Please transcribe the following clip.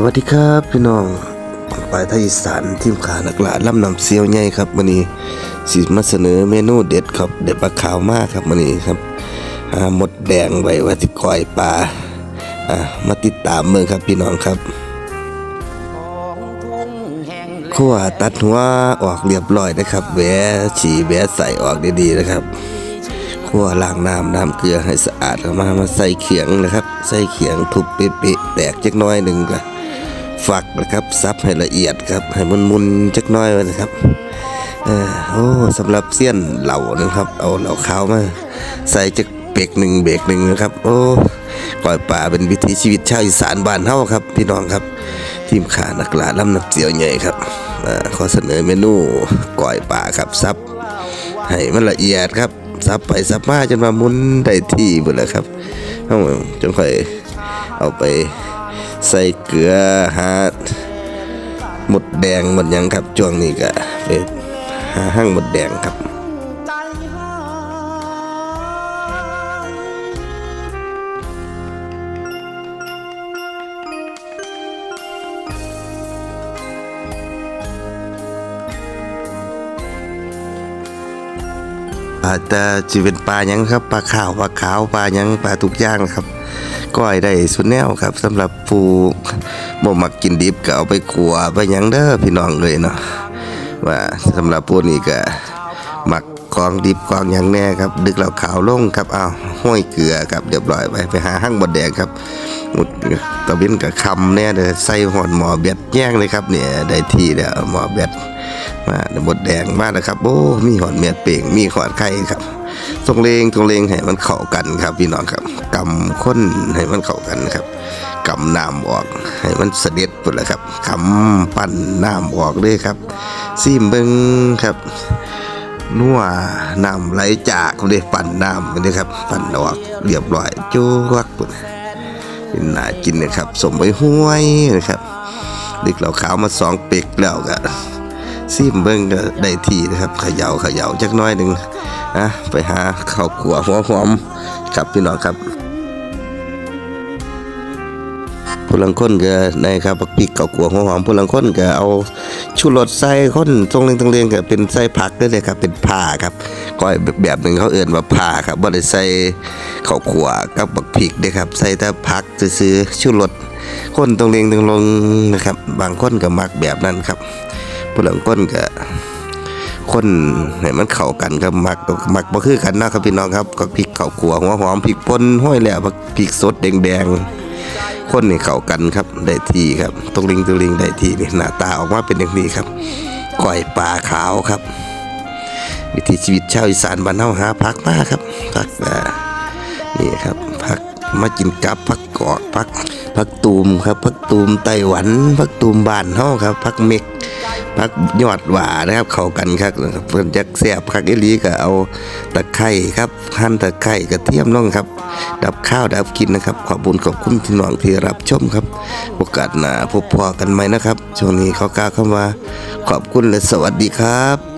สวัสดีครับพี่น้องปลายไทยอีสานทีมขาหนักหลาล่ำนำเซียวใหญ่ครับวันนี้สิมาเสนอเมนูเด็ดครับเด็ดปลาขาวมากครับวันนี้ครับอ่าหมดแดงไว้ว่าที่ก้อยปลาอ่ามาติดตามเมืองครับพี่น้องครับขั้วตัดหัวออกเรียบร้อยนะครับแหวฉี่แหวใส่ออกดีๆนะครับคั่วล้างน้ำน้ำเกลือให้สะอาดออกมามาใส่เขียงนะครับ ใส่เขียงทุบเป๊ะๆแตกจักน้อยหนึ่งก็ ฝักนะครับซับให้ละเอียดครับให้มันมุนจักน้อยไว้นะครับโอ้สำหรับเสี้ยนเหล่านะครับ เอาเหล่าขาวมา ใส่จักเบรกหนึ่งเบรกหนึ่งนะครับ โอ้ก่อยป่าเป็นวิถีชีวิตชาวอีสานบ้านเฮาครับ พี่น้องครับ ทีมขานักลาลำนับเสียวใหญ่ครับอ่าขอเสนอเมนูก่อยป่าครับซับให้มันละเอียดครับซับไปซับมาจนมามุนได้ที่หมดแล้วครับเอาจนค่อยเอาไป ใส่เกลือหาหมดแดงหมดยังครับช่วงนี้ก็ไปหาห้างหมดแดงครับอาจจะจะเป็นปลาหยังครับปลาขาวปลาขาวปลาหยังปลาทุกอย่างครับ ก้อยได้สุดแนวครับสำหรับผู้บ่มักกินดิบก็เอาไปขัวไปยังเด้อพี่น้องเลยเนาะว่าสำหรับพวกนี้ก็มัก ของดิบของหยังแน่ครับ ดึกเหล่าขาวลงครับเอาห้อยเกลือครับเรียบร้อยไปไปหาห้างบดแดงครับหมดตะเวนกับคำแน่เด้อใส่หอนหมอเบ็ดแย่งเลยครับเนี่ยได้ที่แล้วหมอเบ็ดมาบดแดงมากนะครับโอ้มีหอนเมียดเป่งมีหอนไข่ครับตรงเลงตรงเลงให้มันเข้ากันครับพี่น้องครับกำข้นให้มันเข้ากันครับกำน้ำออกให้มันเสด็จหมดเลยครับกำปั้นน้ำออกเลยครับซีมเบิงครับ นัวน้ำไหลจากเลยปั่นน้ำมันเลยครับ ปั่นออกเรียบร้อยจุวักปุ่นเป็นน่ากินนะครับสมไปห้วยนะครับดึกเหล่าขาวมาสองเปกแล้วก็ซิมเบิ้งก็ได้ทีนะครับเขย่าเขย่าจักน้อยหนึ่งนะไปหาข้าวขัวหัวหอมครับพี่น้องครับ ผู้ลังคนก็ในครับบักพริกข้าวขัวหัวหอมผู้ลังคนก็เอาชูรสใส่คนตรงเรียงตรงเรียงก็เป็นใส่ผักด้วยเลยครับเป็นผ้าครับก้อยแบบหนึ่งเขาเอื่นว่าผ้าครับบ่ได้ใส่ข้าขัวกับบักพริกเด้ครับใส่แต่ผักซื้อชูรสคนตรงเรียงตรงลงนะครับ บางคนก็มักแบบนั้นครับผู้ลังก้นก็คนให้มันเข้ากันครับมักมักบ่คือกันนะครับพี่น้องครับก็พริกข้าวขัวหัวหอมพริกป่นห้อยแหล้วพริกสดแดงๆ คนนี่เข้ากันครับได้ที่ครับตรงลิงตรงลิงได้ที่นี่หน้าตาออกมาเป็นอย่างนี้ครับก้อยปลาขาวครับ วิถีชีวิตชาวอีสานบ้านเฮาหาพักมาครับพักนะนี่ครับพักมากินกับพักกอกผักพักตูมครับพักตูมไต้หวันพักตูมบ้านเฮาครับพักเม็ก พักยอดหวานะครับ เข้ากันครับเพิ่นจักแซ่บคักอีหลีก็เอาตะไคร้ครับหั่นตะไคร้กระเทียมลงครับ ดับข้าวดับกินนะครับ ขอบคุญขอบคุณพี่น้องที่รับชมครับ โอกาสหน้าพบพอกันไหมนะครับ ช่วงนี้ขอกล่าวคำว่า ขอบคุณและสวัสดีครับ